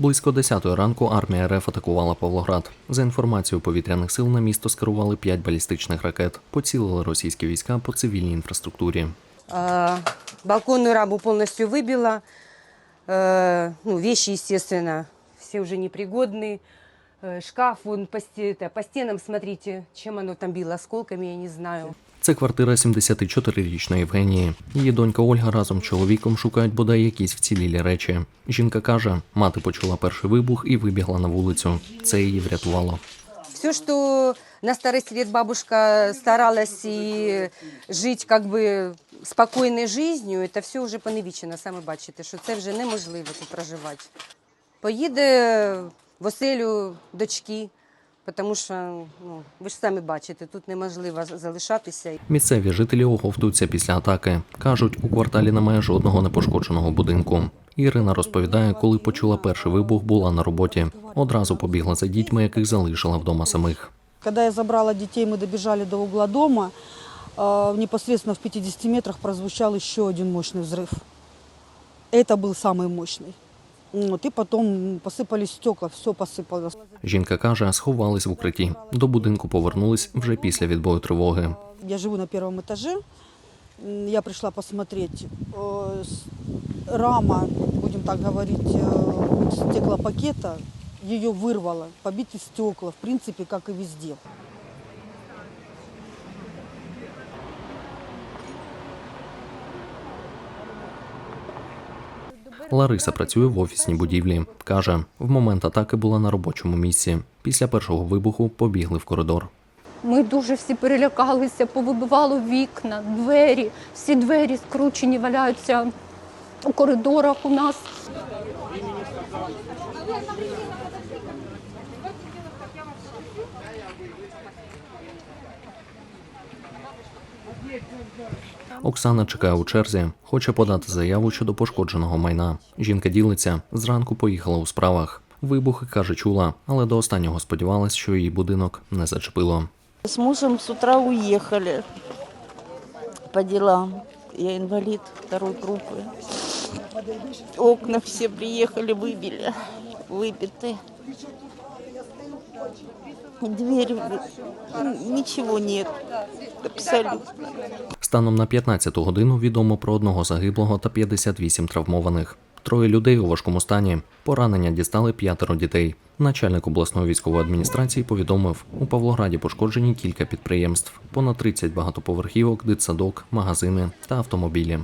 Близько 10 ранку армія РФ атакувала Павлоград. За інформацією повітряних сил на місто скерували 5 балістичних ракет. Поцілили російські війська по цивільній інфраструктурі. А, Балконную раму полностью выбила. Э, Ну, вещи, естественно, все уже непригодные. Э, Шкаф, вон по, сте- это, по стенам, смотрите, чем оно там било, осколками, я не знаю. Це квартира 74-річної Євгенії. Її донька Ольга разом з чоловіком шукають бодай якісь вцілілі речі. Жінка каже, мати почула перший вибух і вибігла на вулицю. Це її врятувало. Все, что на старости лет бабушка старалась и жить как бы спокойной жизнью, это все вже поневічено, саме бачите, що це вже неможливо проживати. Поїде в оселю дочки, тому що, ну, ви ж самі бачите, тут неможливо залишатися. Місцеві жителі оговтуються після атаки. кажуть, у кварталі немає жодного непошкодженого будинку. Ірина розповідає, коли почула перший вибух, була на роботі. Одразу побігла за дітьми, яких залишила вдома самих. Когда я забрала детей, мы добежали до угла дома. э, Непосредственно в 50 метрах прозвучал еще один мощный взрыв. Это был самый мощный. Вот, и потом посыпались стекла, все посыпалось. Жінка каже, сховались в укритті. До будинку повернулись вже після відбою тривоги. Я живу на первом этаже. М, Я пришла посмотреть. э, с- Рама, будем так говорить, э, стеклопакета, ее вырвало. Побиты стекла, в принципе, как и везде. Лариса працює в офісній будівлі. каже, в момент атаки була на робочому місці. Після першого вибуху побігли в коридор. Ми дуже всі перелякалися, повибивало вікна, двері, всі двері скручені, валяються у коридорах у нас. Оксана чекає у черзі, хоче подати заяву щодо пошкодженого майна. Жінка ділиться, зранку поїхала у справах. Вибухи каже, чула, але до останнього сподівалась, що її будинок не зачепило. С мужем с утра уехали по делам. Я инвалид второй группы. Окна все приехали, выбили, выбиты. Дверь, ничего нет, абсолютно. Станом на 15 годину відомо про одного загиблого та 58 травмованих. Троє людей у важкому стані. Поранення дістали п'ятеро дітей. Начальник обласної військової адміністрації повідомив, у Павлограді пошкоджені кілька підприємств, понад 30 багатоповерхівок, дитсадок, магазини та автомобілі.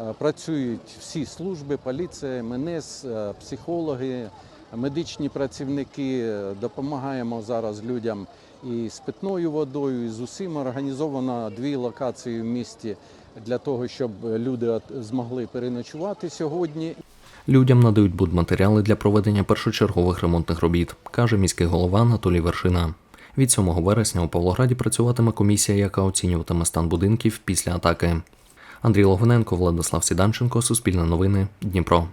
Е, Працюють всі служби, поліція, МНС, е, психологи, медичні працівники. Е, Допомагаємо зараз людям і з питною водою, і з усім. Організовано дві локації в місті для того, щоб люди змогли переночувати сьогодні. Людям надають будматеріали для проведення першочергових ремонтних робіт, каже міський голова Анатолій Вершина. Від 7 вересня у Павлограді працюватиме комісія, яка оцінюватиме стан будинків після атаки. Андрій Логвиненко, Владислав Сіданченко, Суспільне новини, Дніпро.